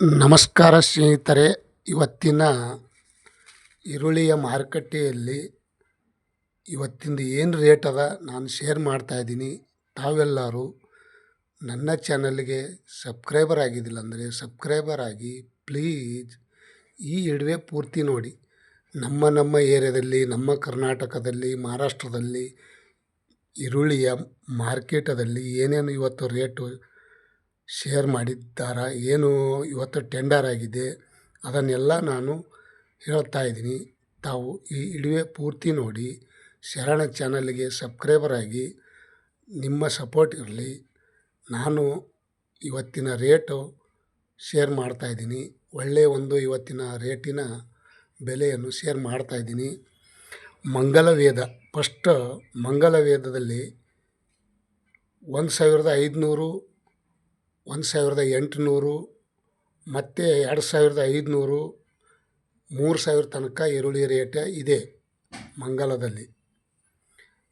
ನಮಸ್ಕಾರ ಸ್ನೇಹಿತರೆ, ಇವತ್ತಿನ ಈರುಳ್ಳಿಯ ಮಾರುಕಟ್ಟೆಯಲ್ಲಿ ಇವತ್ತಿಂದ ಏನು ರೇಟ್ ಅದ ನಾನು ಶೇರ್ ಮಾಡ್ತಾ ಇದ್ದೀನಿ. ತಾವೆಲ್ಲರೂ ನನ್ನ ಚಾನಲ್ಗೆ ಸಬ್ಸ್ಕ್ರೈಬರ್ ಆಗಿದ್ದಿಲ್ಲ ಅಂದರೆ ಸಬ್ಸ್ಕ್ರೈಬರ್ ಆಗಿ ಪ್ಲೀಸ್ ಈ ಇಡುವೆ ಪೂರ್ತಿ ನೋಡಿ. ನಮ್ಮ ನಮ್ಮ ಏರಿಯಾದಲ್ಲಿ, ನಮ್ಮ ಕರ್ನಾಟಕದಲ್ಲಿ, ಮಹಾರಾಷ್ಟ್ರದಲ್ಲಿ ಈರುಳ್ಳಿಯ ಮಾರ್ಕೆಟದಲ್ಲಿ ಏನೇನು ಇವತ್ತು ರೇಟು ಶೇರ್ ಮಾಡಿದ್ದಾರ, ಏನು ಇವತ್ತು ಟೆಂಡರ್ ಆಗಿದೆ, ಅದನ್ನೆಲ್ಲ ನಾನು ಹೇಳ್ತಾ ಇದ್ದೀನಿ. ತಾವು ಈ ಇಡುವೆ ಪೂರ್ತಿ ನೋಡಿ, ಶರಣ ಚಾನಲ್ಗೆ ಸಬ್ಸ್ಕ್ರೈಬರ್ ಆಗಿ ನಿಮ್ಮ ಸಪೋರ್ಟ್ ಇರಲಿ. ನಾನು ಇವತ್ತಿನ ರೇಟು ಶೇರ್ ಮಾಡ್ತಾ ಇದ್ದೀನಿ. ಒಳ್ಳೆಯ ಒಂದು ಇವತ್ತಿನ ರೇಟಿನ ಬೆಲೆಯನ್ನು ಶೇರ್ ಮಾಡ್ತಾ ಇದ್ದೀನಿ. ಮಂಗಲವೇದ ಫಸ್ಟ್ ಮಂಗಲವೇದದಲ್ಲಿ ಒಂದು ಸಾವಿರದ ಐದುನೂರು ಒಂದು ಸಾವಿರದ ಎಂಟುನೂರು, ಮತ್ತು ಎರಡು ಸಾವಿರದ ಐದುನೂರು ಮೂರು ಸಾವಿರ ತನಕ ಈರುಳ್ಳಿ ರೇಟ್ ಇದೆ ಮಂಗಳದಲ್ಲಿ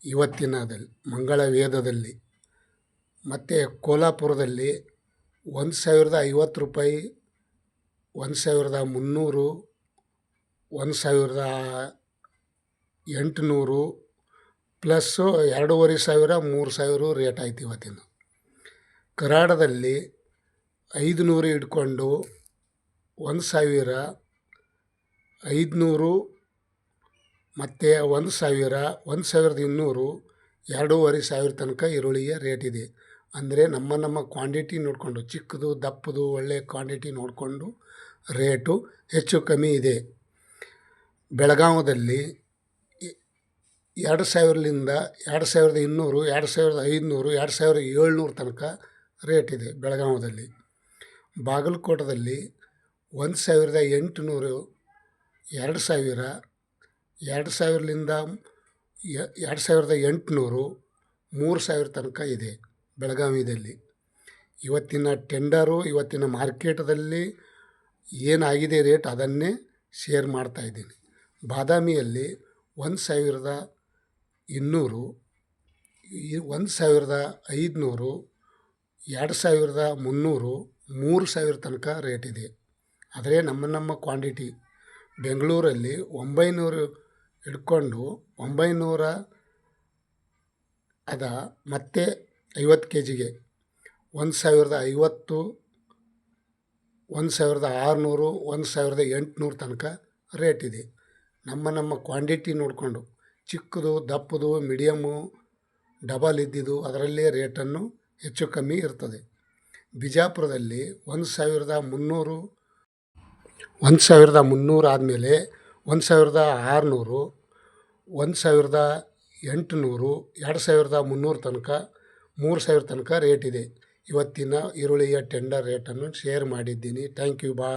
ಇವತ್ತಿನದಲ್ಲಿ, ಮಂಗಳ ವೇದದಲ್ಲಿ. ಮತ್ತು ಕೋಲ್ಹಾಪುರದಲ್ಲಿ ಒಂದು ಸಾವಿರದ ಐವತ್ತು ರೂಪಾಯಿ ಒಂದು ಸಾವಿರದ ಮುನ್ನೂರು ಒಂದು ಸಾವಿರದ ಎಂಟುನೂರು, ಪ್ಲಸ್ಸು ಎರಡೂವರೆ ಸಾವಿರ ಮೂರು ಸಾವಿರ ರೇಟ್ ಆಯ್ತು ಇವತ್ತಿನ ಕರಾಡದಲ್ಲಿ ಐದುನೂರು ಹಿಡ್ಕೊಂಡು ಒಂದು ಸಾವಿರ, ಐದುನೂರು ಮತ್ತು ಒಂದು ಸಾವಿರ, ಒಂದು ಸಾವಿರದ ಇನ್ನೂರು, ಎರಡೂವರೆ ಸಾವಿರ ತನಕ ಈರುಳ್ಳಿಯ ರೇಟ್ ಇದೆ. ಅಂದರೆ ನಮ್ಮ ನಮ್ಮ ಕ್ವಾಂಟಿಟಿ ನೋಡಿಕೊಂಡು, ಚಿಕ್ಕದು, ದಪ್ಪದು ಒಳ್ಳೆಯ ಕ್ವಾಂಟಿಟಿ ನೋಡಿಕೊಂಡು ರೇಟು ಹೆಚ್ಚು ಕಮ್ಮಿ ಇದೆ. ಬೆಳಗಾವದಲ್ಲಿ ಎರಡು ಸಾವಿರದಿಂದ ಎರಡು ಸಾವಿರದ ಇನ್ನೂರು, ಎರಡು ಸಾವಿರದ ಐದುನೂರು, ಎರಡು ಸಾವಿರದ ಏಳ್ನೂರು ತನಕ ರೇಟ್ ಇದೆ ಬೆಳಗಾವದಲ್ಲಿ. ಬಾಗಲಕೋಟದಲ್ಲಿ ಒಂದು ಸಾವಿರದ ಎಂಟುನೂರು, ಎರಡು ಸಾವಿರ, ಎರಡು ಸಾವಿರದಿಂದ ಎರಡು ಸಾವಿರದ ಎಂಟುನೂರು, ಮೂರು ಸಾವಿರ ತನಕ ಇದೆ ಬೆಳಗಾವಿಯಲ್ಲಿ. ಇವತ್ತಿನ ಟೆಂಡರು, ಇವತ್ತಿನ ಮಾರ್ಕೆಟದಲ್ಲಿ ಏನಾಗಿದೆ ರೇಟ್ ಅದನ್ನೇ ಶೇರ್ ಮಾಡ್ತಾಯಿದ್ದೀನಿ ಬಾದಾಮಿಯಲ್ಲಿ ಒಂದು ಸಾವಿರದ ಇನ್ನೂರು ಒಂದು ಸಾವಿರದ ಐದುನೂರು ಎರಡು ಸಾವಿರದ ಮುನ್ನೂರು ಮೂರು ಸಾವಿರ ತನಕ ರೇಟ್ ಇದೆ. ಆದರೆ ನಮ್ಮ ನಮ್ಮ ಕ್ವಾಂಟಿಟಿ ಬೆಂಗಳೂರಲ್ಲಿ ಒಂಬೈನೂರು ಹಿಡ್ಕೊಂಡು ಒಂಬೈನೂರ ಅದ ಮತ್ತೆ ಐವತ್ತು ಕೆ ಜಿಗೆ ಒಂದು ಸಾವಿರದ ಐವತ್ತು, ಒಂದು ಸಾವಿರದ ಆರುನೂರು, ಒಂದು ಸಾವಿರದ ಎಂಟುನೂರು ತನಕ ರೇಟ್ ಇದೆ. ನಮ್ಮ ನಮ್ಮ ಕ್ವಾಂಟಿಟಿ ನೋಡಿಕೊಂಡು ಚಿಕ್ಕದು ದಪ್ಪದು ಮೀಡಿಯಮ್ಮು ಡಬಲ್ ಇದ್ದಿದ್ದು ಅದರಲ್ಲೇ ರೇಟನ್ನು ಹೆಚ್ಚು ಕಮ್ಮಿ ಇರ್ತದೆ. ಬಿಜಾಪುರದಲ್ಲಿ ಒಂದು ಸಾವಿರದ ಮುನ್ನೂರು, ಒಂದು ಸಾವಿರದ ಮುನ್ನೂರು ಆದಮೇಲೆ ಒಂದು ಸಾವಿರದ ಆರುನೂರು, ಒಂದು ಸಾವಿರದ ಎಂಟುನೂರು, ಎರಡು ಸಾವಿರದ ಮುನ್ನೂರು ತನಕ, ಮೂರು ಸಾವಿರ ತನಕ ರೇಟ್ ಇದೆ. ಇವತ್ತಿನ ಈರುಳ್ಳಿಯ ಟೆಂಡರ್ ರೇಟನ್ನು ಶೇರ್ ಮಾಡಿದ್ದೀನಿ. ಥ್ಯಾಂಕ್ ಯು ಬಾ